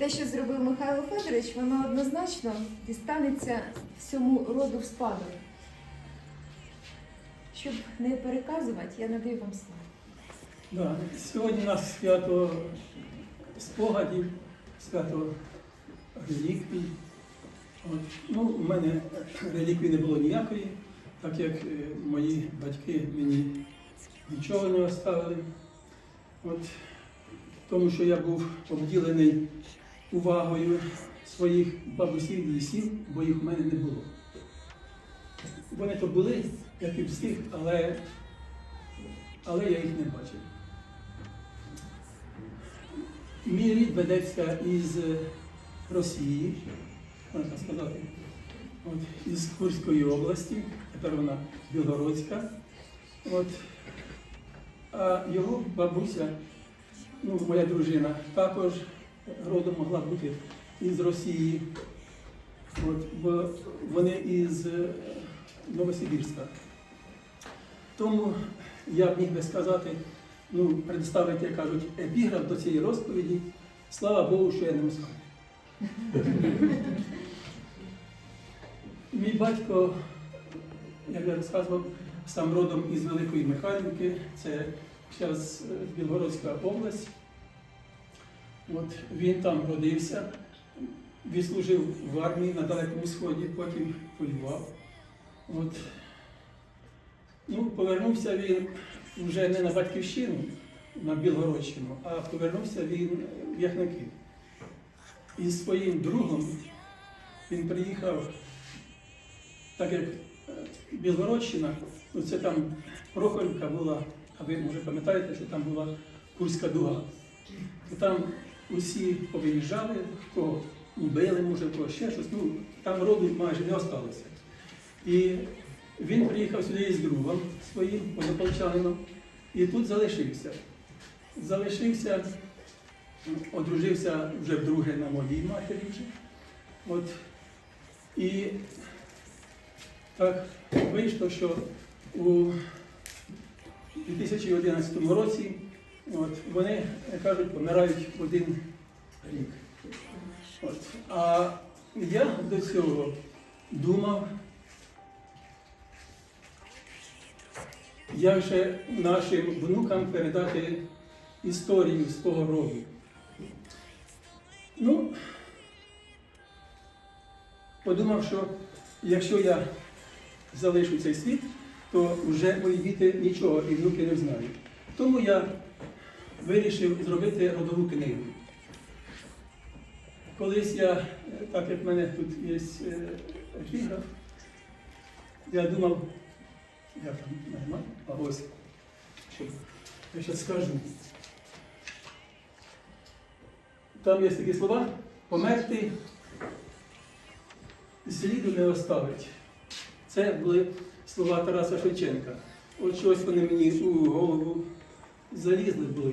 Те, що зробив Михайло Федорович, воно однозначно дістанеться всьому роду в спадок. Щоб не переказувати, я надаю вам слово. Да. Сьогодні у нас свято спогадів, свято реліквій. От. Ну, у мене реліквії не було ніякої, так як е, мої батьки мені нічого не оставили. От. Тому що я був обділений увагою своїх бабусів і дідусів, бо їх в мене не було. Вони то були, як і всіх, але, але я їх не бачив. Мій рід ведеться із Росії, можна сказати, от, із Курської області, тепер вона Білгородська. От. А його бабуся, ну, моя дружина, також родом могла бути із Росії, от, бо вони із е, Новосибірська. Тому я міг би сказати, ну, представити, як кажуть, епіграф до цієї розповіді. Слава Богу, що я не москаль. Мій батько, як я розказував, сам родом із Великої Михайлівки, це зараз Білгородська область. От він там родився, відслужив в армії на Далекому Сході, потім воював. От. Ну, повернувся він вже не на батьківщину, на Білгородщину, а повернувся він в Яхники. І з своїм другом він приїхав, так як е, Білгородщина, ну це там Прохорівка була, а ви може пам'ятаєте, що там була Курська дуга. Там усі повиїжджали, кого убили, може, кого ще щось. Ну, там роду майже не осталося. І він приїхав сюди із другом своїм, однополчанином, і тут залишився. Залишився, одружився вже вдруге на моїй матері вже. От. І так вийшло, що у 2011 році от, вони, кажуть, помирають один рік. От. А я до цього думав, як же нашим внукам передати історію свого роду. Ну, подумав, що якщо я залишу цей світ, то вже мої діти нічого і внуки не знають. Тому я вирішив зробити родову книгу. Колись я, так як в мене тут є е, епіграф, я думав, я там нема, а ось, що я зараз скажу. Там є такі слова, померти сліду не оставить. Це були слова Тараса Шевченка. От щось вони мені у голову залізли були.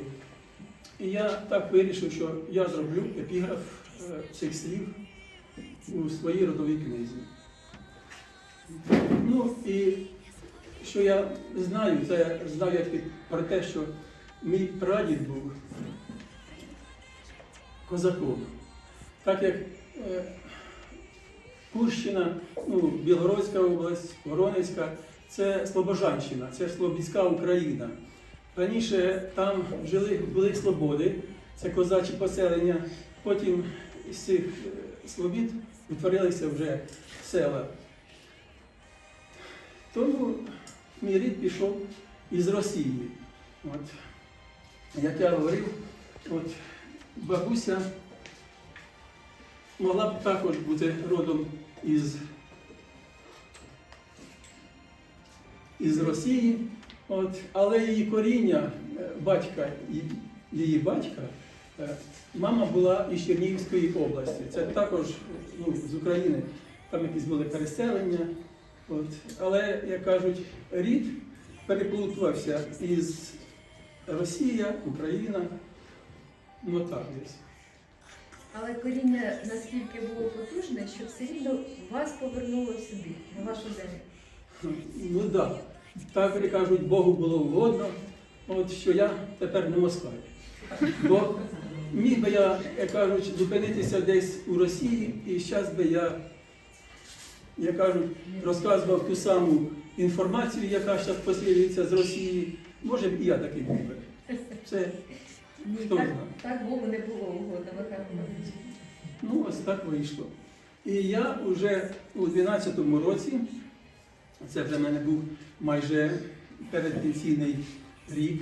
І я так вирішив, що я зроблю епіграф е, цих слів у своїй родовій книзі. Ну і що я знаю, це знаю я про те, що мій прадід був козаком. Так як е, Курщина, ну, Білгородська область, Воронезька це Слобожанщина, це Слобідська Україна. Раніше там жили, були слободи, це козачі поселення. Потім з цих е, слобід утворилися вже села. Тому мій рід пішов із Росії. От. Як я говорив, от, бабуся могла б також бути родом із, із Росії, от, але її коріння, е, батька її батька, е, мама була із Чернігівської області. Це також ну, з України, там якісь були переселення. От. Але, як кажуть, рід переплутувався із Росія, Україна, ну так десь. Але коріння наскільки було потужне, що все рівно вас повернуло сюди, на вашу землю. Ну так. Да. Так кажуть, Богу було угодно, от що я тепер не москаль. Бо міг би я, як кажуть, зупинитися десь у Росії, і зараз би я, як кажуть, розказував ту саму інформацію, яка зараз поширюється з Росії. Може б і я такий був би. Це, Ні, Хто так, знає? так Богу не було угодно, Михайло Михайлович. ну, ось так вийшло. І я вже у 12-му році, це для мене був майже передпенсійний рік.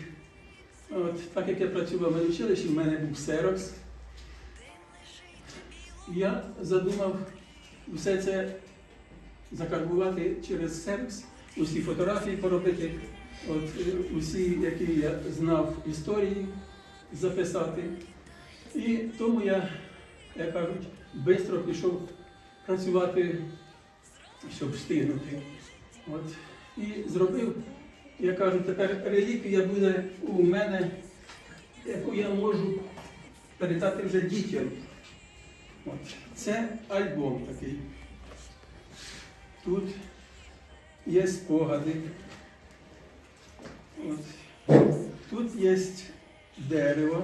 От, так як я працював в училищі, в мене був серокс. Я задумав все це закарбувати через сервіс, усі фотографії поробити, от, е, усі, які я знав історії, записати. І тому я, як кажуть, швидко пішов працювати, щоб встигнути. От. І зробив, я кажу, тепер реліквія буде у мене, яку я можу передати вже дітям. От. Це альбом такий. Тут є спогади. От. Тут є дерево,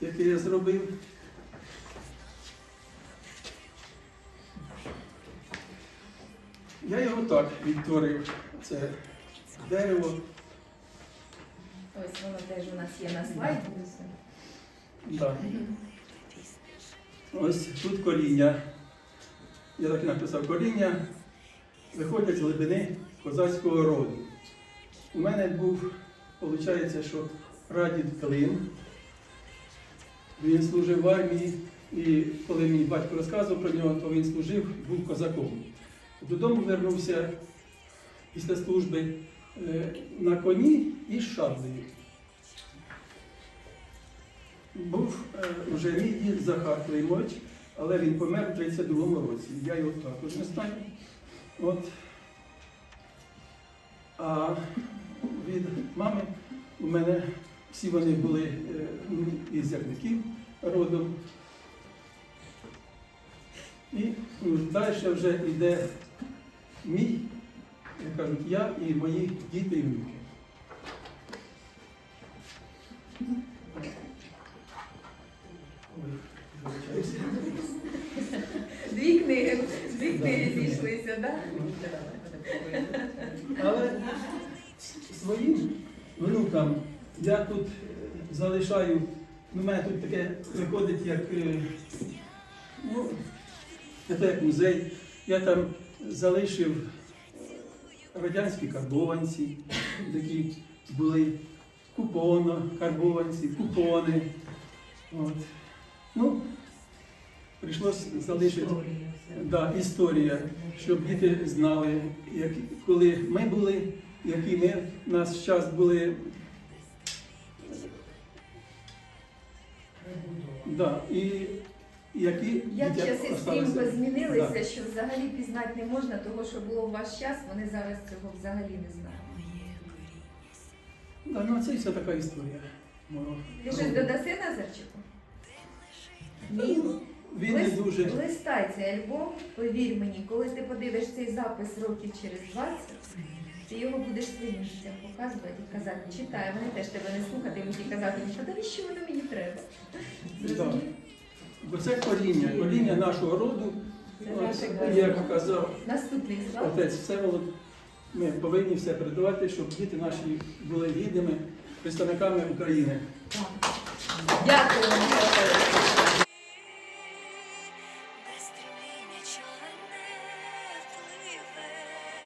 яке я зробив. Я його так відтворив. Це дерево. Ось воно теж у нас є на слайді. Да. Ось тут коріння. Я так і написав коріння виходять з глибини козацького роду. У мене був, виходить, що прадід Клим. Він служив в армії, і коли мій батько розказував про нього, то він служив, був козаком. Додому вернувся після служби е, на коні і з шаблею. Був е, вже мій дід Захар Климович, але він помер у 32-му році. Я його також не знаю. От. А від мами у мене всі вони були е, із ярників родом. І ну, далі вже йде мій, як кажуть, я і мої діти і внуки. Дві книги, дві книги зійшлися, так? Але своїм внукам я тут е, залишаю, ну, у мене тут таке виходить як, е, ну, це як музей. Я там залишив радянські карбованці, такі були купоно, карбованці, купони. От. Ну, прийшлося залишити. Да, історія, щоб діти знали, як, коли ми були, які ми в наш час були. Да, і які Як часи осталися. стрімко змінилися, Да. що взагалі пізнати не можна того, що було в ваш час, вони зараз цього взагалі не знають. Да, ну, це все така історія. мого Ви щось роду. додаси Назарчику? Ні. Він не Лист- дуже. Листай цей альбом, повір мені, коли ти подивиш цей запис років через 20, ти його будеш своїм дітям показувати і казати, читай, вони теж тебе не слухатимуть і казати, що навіщо воно мені треба? Зрозумів? Бо це коріння, коріння нашого роду. От, як казав Наступний слайд. Отець Всеволод, ми повинні все передавати, щоб діти наші були гідними представниками України. Дякую.